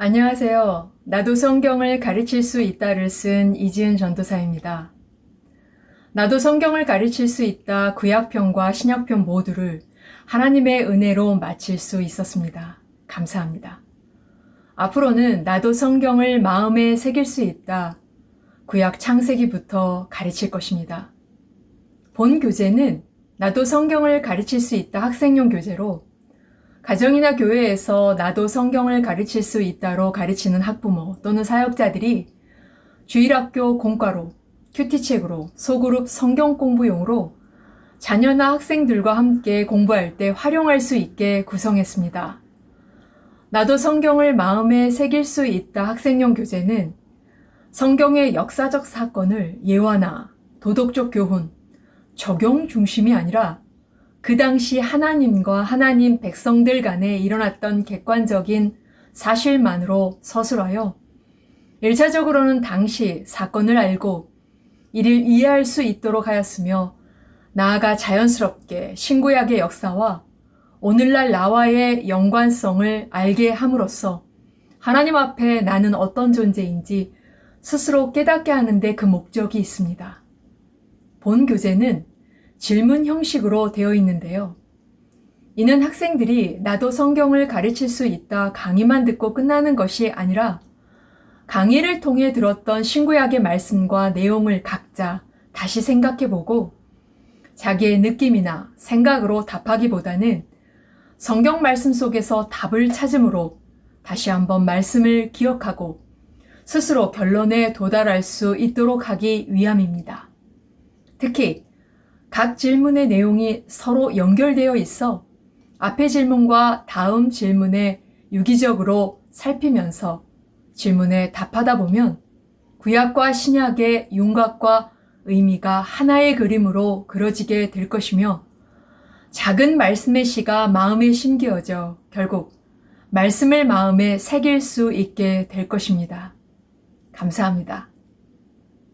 안녕하세요. 나도 성경을 가르칠 수 있다를 쓴 이지은 전도사입니다. 나도 성경을 가르칠 수 있다 구약편과 신약편 모두를 하나님의 은혜로 마칠 수 있었습니다. 감사합니다. 앞으로는 나도 성경을 마음에 새길 수 있다 구약 창세기부터 가르칠 것입니다. 본 교재는 나도 성경을 가르칠 수 있다 학생용 교재로 가정이나 교회에서 나도 성경을 가르칠 수 있다로 가르치는 학부모 또는 사역자들이 주일학교 공과로, 큐티책으로, 소그룹 성경 공부용으로 자녀나 학생들과 함께 공부할 때 활용할 수 있게 구성했습니다. 나도 성경을 마음에 새길 수 있다 학생용 교재는 성경의 역사적 사건을 예화나 도덕적 교훈, 적용 중심이 아니라 그 당시 하나님과 하나님 백성들 간에 일어났던 객관적인 사실만으로 서술하여 1차적으로는 당시 사건을 알고 이를 이해할 수 있도록 하였으며 나아가 자연스럽게 신구약의 역사와 오늘날 나와의 연관성을 알게 함으로써 하나님 앞에 나는 어떤 존재인지 스스로 깨닫게 하는데 그 목적이 있습니다. 본 교재는 질문 형식으로 되어 있는데요. 이는 학생들이 나도 성경을 가르칠 수 있다 강의만 듣고 끝나는 것이 아니라 강의를 통해 들었던 신구약의 말씀과 내용을 각자 다시 생각해 보고 자기의 느낌이나 생각으로 답하기보다는 성경 말씀 속에서 답을 찾음으로 다시 한번 말씀을 기억하고 스스로 결론에 도달할 수 있도록 하기 위함입니다. 특히 각 질문의 내용이 서로 연결되어 있어 앞의 질문과 다음 질문에 유기적으로 살피면서 질문에 답하다 보면 구약과 신약의 윤곽과 의미가 하나의 그림으로 그려지게 될 것이며 작은 말씀의 시가 마음에 심겨져 결국 말씀을 마음에 새길 수 있게 될 것입니다. 감사합니다.